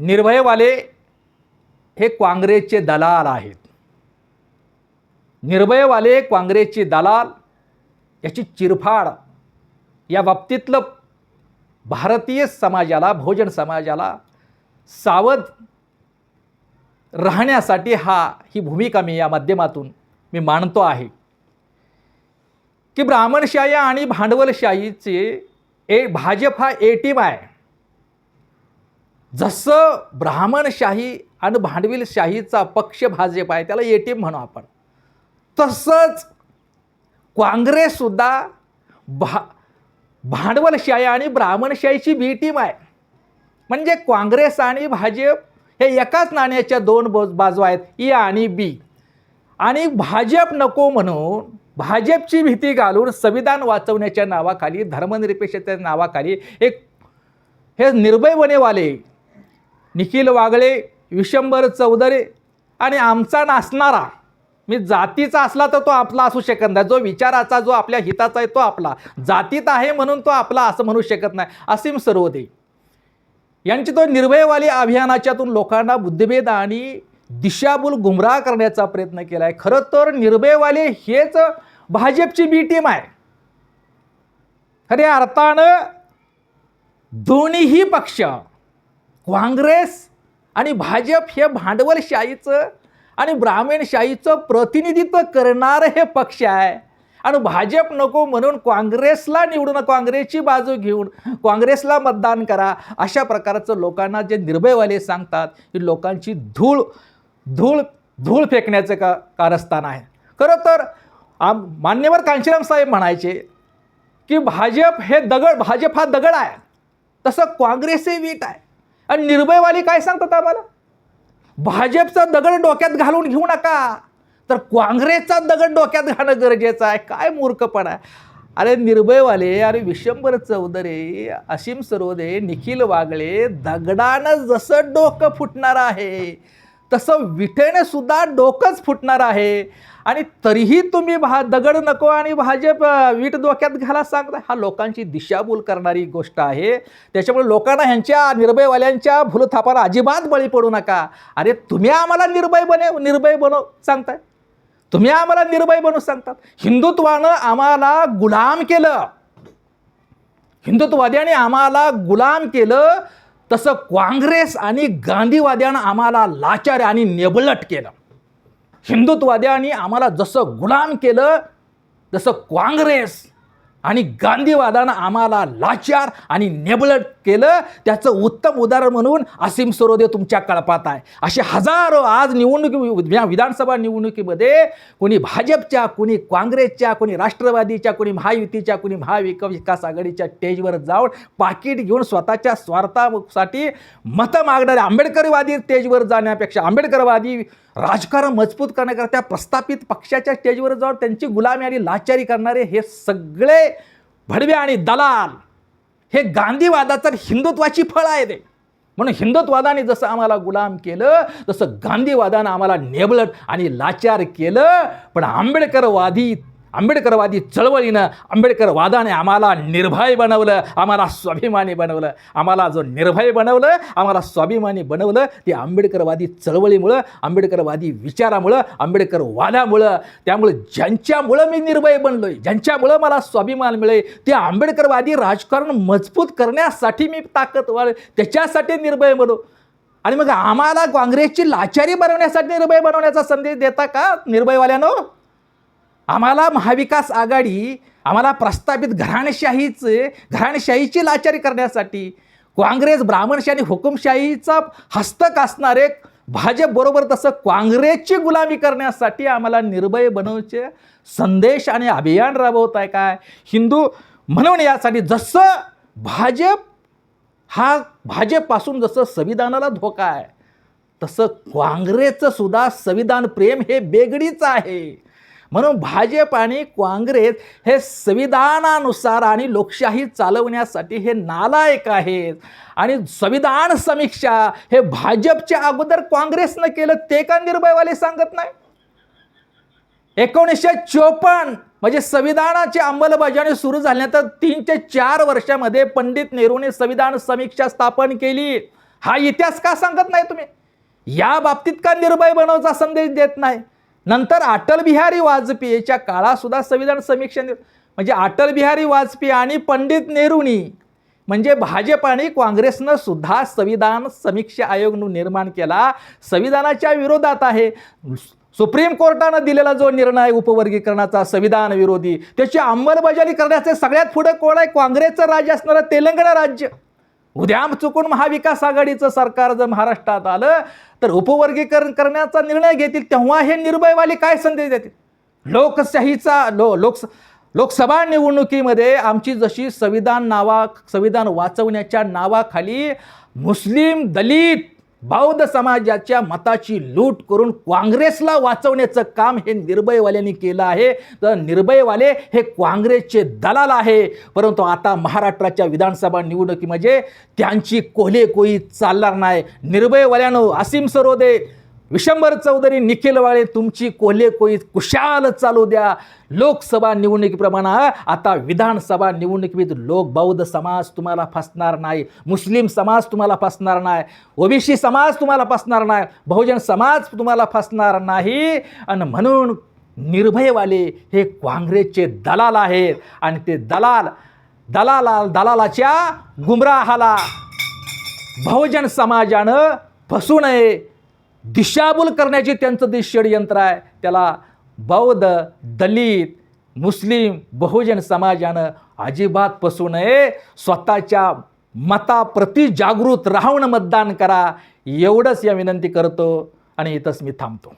निर्भयवाले हे काँग्रेसचे दलाल आहेत. निर्भयवाले काँग्रेसचे दलाल याची चिरफाड या बाबतीतलं भारतीय समाजाला भोजन समाजाला सावध राहण्यासाठी हा ही भूमिका मी या माध्यमातून मी मानतो आहे. की ब्राह्मणशाही आणि भांडवलशाहीचे ए भाजप हा ए टीम आहे. जसं ब्राह्मणशाही आणि भांडवलशाहीचा पक्ष भाजप आहे त्याला ए टीम म्हणू आपण. तसंच काँग्रेससुद्धा भा भांडवलशाही आणि ब्राह्मणशाहीची बी टीम आहे. म्हणजे काँग्रेस आणि भाजप हे एकाच नाण्याच्या दोन बाजू आहेत ए आणि बी. आणि भाजप नको म्हणून भाजपची भीती घालून संविधान वाचवण्याच्या नावाखाली धर्मनिरपेक्षतेच्या नावाखाली एक हे निर्भयवनेवाले निखिल वागळे विशंबर चौधरी आणि आमचा नाचणारा. मी जातीचा असला तर तो आपला असू शकत नाही. जो विचाराचा जो आपल्या हिताचा आहे तो आपला. जातीत आहे म्हणून तो आपला असं म्हणू शकत नाही. असीम सर्वोदय. यांची तो निर्भयवाली अभियानाच्यातून लोकांना बुद्धिभेद आणि दिशाभूल गुमराह करण्याचा प्रयत्न केला आहे खरं तर निर्भयवाले हेच भाजपची बी टीम आहे. खऱ्या अर्थानं दोन्हीही पक्ष काँग्रेस आणि भाजप हे भांडवलशाहीचं आणि ब्राह्मणशाहीचं प्रतिनिधित्व करणारं हे पक्ष आहे. आणि भाजप नको म्हणून काँग्रेसला निवडून काँग्रेसची बाजू घेऊन काँग्रेसला मतदान करा. अशा प्रकारचं लोकांना जे निर्भयवाले सांगतात ही लोकांची धूळ धूळ धूळ फेकण्याचं का कारस्थान आहे. खरं तर आम मान्यवर कांशीराम साहेब म्हणायचे की भाजप हे दगड भाजप हा दगड आहे. तसं काँग्रेस हे वीट आहे. आणि निर्भयवाली काय सांगतात आम्हाला? भाजपचा दगड डोक्यात घालून घेऊ नका. तर काँग्रेसचा दगड डोक्यात घालणं गरजेचं आहे. काय मूर्खपणा आहे. अरे निर्भयवाले अरे विशंबर चौधरी असीम सरोदे निखिल वागळे दगडानं जसं डोकं फुटणार आहे तसं विठेने सुद्धा डोकंच फुटणार आहे. आणि तरीही तुम्ही भा दगड नको आणि भाजप वीट डोक्यात घाला सांगता हा लोकांची दिशाभूल करणारी गोष्ट आहे. त्याच्यामुळे लोकांना ह्यांच्या निर्भयवाल्यांच्या भूलथापाला अजिबात बळी पडू नका. अरे तुम्ही आम्हाला निर्भय बने निर्भय बनव सांगताय? तुम्ही आम्हाला निर्भय बनवू सांगतात? हिंदुत्वानं आम्हाला गुलाम केलं. हिंदुत्ववाद्याने आम्हाला गुलाम केलं तसं काँग्रेस आणि गांधीवाद्यानं आम्हाला लाचार आणि नेबलट केलं. हिंदुत्ववाद्यांनी आम्हाला जसं गुलाम केलं जसं काँग्रेस आणि गांधीवादानं आम्हाला लाचार आणि नेबलट केलं त्याचं उत्तम उदाहरण म्हणून असीम सरोदे तुमच्या कळपात आहे. असे हजारो आज निवडणुकी विधानसभा निवडणुकीमध्ये कोणी भाजपच्या कोणी काँग्रेसच्या कोणी राष्ट्रवादीच्या कोणी महायुतीच्या कोणी महाविक विकास आघाडीच्या स्टेजवर जाऊन पाकिट घेऊन स्वतःच्या स्वार्थासाठी मतं मागणारे आंबेडकरवादी स्टेजवर जाण्यापेक्षा आंबेडकरवादी राजकारण मजबूत करण्याकरता प्रस्थापित पक्षाच्या स्टेजवर जाऊन त्यांची गुलामी आणि लाचारी करणारे हे सगळे भडवे आणि दलाल हे गांधीवादाचं हिंदुत्वाची फळ आहे ते म्हणून हिंदुत्वादाने जसं आम्हाला गुलाम केलं तसं गांधीवादानं आम्हाला नेबलट आणि लाचार केलं पण आंबेडकरवादी आंबेडकरवादी चळवळीनं आंबेडकरवादाने आम्हाला निर्भय बनवलं आम्हाला स्वाभिमानी बनवलं. आम्हाला जो निर्भय बनवलं आम्हाला स्वाभिमानी बनवलं ते आंबेडकरवादी चळवळीमुळं आंबेडकरवादी विचारामुळं आंबेडकरवादामुळं त्यामुळं ज्यांच्यामुळं मी निर्भय बनलोय ज्यांच्यामुळं मला स्वाभिमान मिळेल ते आंबेडकरवादी राजकारण मजबूत करण्यासाठी मी ताकद वाढ त्याच्यासाठी निर्भय बनू. आणि मग आम्हाला काँग्रेसची लाचारी बनवण्यासाठी निर्भय बनवण्याचा संदेश देता का निर्भयवाल्यानं? आम्हाला महाविकास आघाडी आम्हाला प्रस्थापित घराणशाहीचे घराणशाहीची लाचारी करण्यासाठी काँग्रेस ब्राह्मणशाही आणि हुकुमशाहीचा हस्तक असणारे भाजपबरोबर तसं काँग्रेसची गुलामी करण्यासाठी आम्हाला निर्भय बनवचे संदेश आणि अभियान राबवत आहे काय? हिंदू म्हणून यासाठी जसं भाजप हा भाजपपासून जसं संविधानाला धोका आहे तसं काँग्रेसचं सुद्धा संविधान प्रेम हे बेगडीचं आहे. म्हणून भाजप आणि काँग्रेस हे संविधानानुसार आणि लोकशाही चालवण्यासाठी हे नालायक आहेत. आणि संविधान समीक्षा हे भाजपच्या अगोदर काँग्रेसनं केलं ते का निर्भयवाले सांगत नाही? एकोणीसशे चोपन्न म्हणजे संविधानाची अंमलबजावणी सुरू झाल्यानंतर तीन ते चार वर्षामध्ये पंडित नेहरूने संविधान समीक्षा स्थापन केली. हा इतिहास का सांगत नाही तुम्ही? या बाबतीत का निर्भय बनवचा संदेश देत नाही? नंतर अटल बिहारी वाजपेयीच्या काळातसुद्धा संविधान समीक्षा म्हणजे अटल बिहारी वाजपेयी आणि पंडित नेहरूनी म्हणजे भाजप आणि काँग्रेसनं सुद्धा संविधान समीक्षा आयोग निर्माण केला. संविधानाच्या विरोधात आहे. सुप्रीम कोर्टानं दिलेला जो निर्णय उपवर्गीकरणाचा संविधान विरोधी त्याची अंमलबजावणी करण्याचे सगळ्यात पुढे कोण आहे? काँग्रेसचं राज्य असणारं तेलंगणा राज्य. उद्या चुकून महाविकास आघाडीचं सरकार जर महाराष्ट्रात आलं तर उपवर्गीकरण करण्याचा निर्णय घेतील तेव्हा हे निर्भयवाले काय संदेश देतील? लोकशाहीचा लो लोकस लोकसभा निवडणुकीमध्ये आमची जशी संविधान नावा संविधान वाचवण्याच्या नावाखाली मुस्लिम दलित बौद्ध समाजाच्या मताची लूट करून काँग्रेसला वाचवण्याचं काम हे निर्भयवाल्यांनी केलं आहे. तर निर्भयवाले हे काँग्रेसचे दलाल आहे. परंतु आता महाराष्ट्राच्या विधानसभा निवडणुकीमध्ये म्हणजे त्यांची कोल्हे चालणार नाही. निर्भयवाल्यानं असीम सरोदे विशंभर चौधरी निखिल वाळे तुमची कोल्हे कोई कुशाल चालू द्या. लोकसभा निवडणुकीप्रमाणे आता विधानसभा निवडणुकीत लोक बौद्ध समाज तुम्हाला फसणार नाही. मुस्लिम समाज तुम्हाला फसणार नाही. ओबीसी समाज तुम्हाला फसणार नाही. बहुजन समाज तुम्हाला फसणार नाही. आणि म्हणून निर्भयवाले हे काँग्रेसचे दलाल आहेत. आणि ते दलाल दलाला दलालाच्या गुमराहाला बहुजन समाजानं फसू नये. दिशाभूल करण्याची त्यांचं जे षडयंत्र आहे त्याला बौद्ध दलित मुस्लिम बहुजन समाजानं अजिबात पसू नये. स्वतःच्या मताप्रती जागृत राहून मतदान करा. एवढंच या विनंती करतो आणि इथंच मी थांबतो.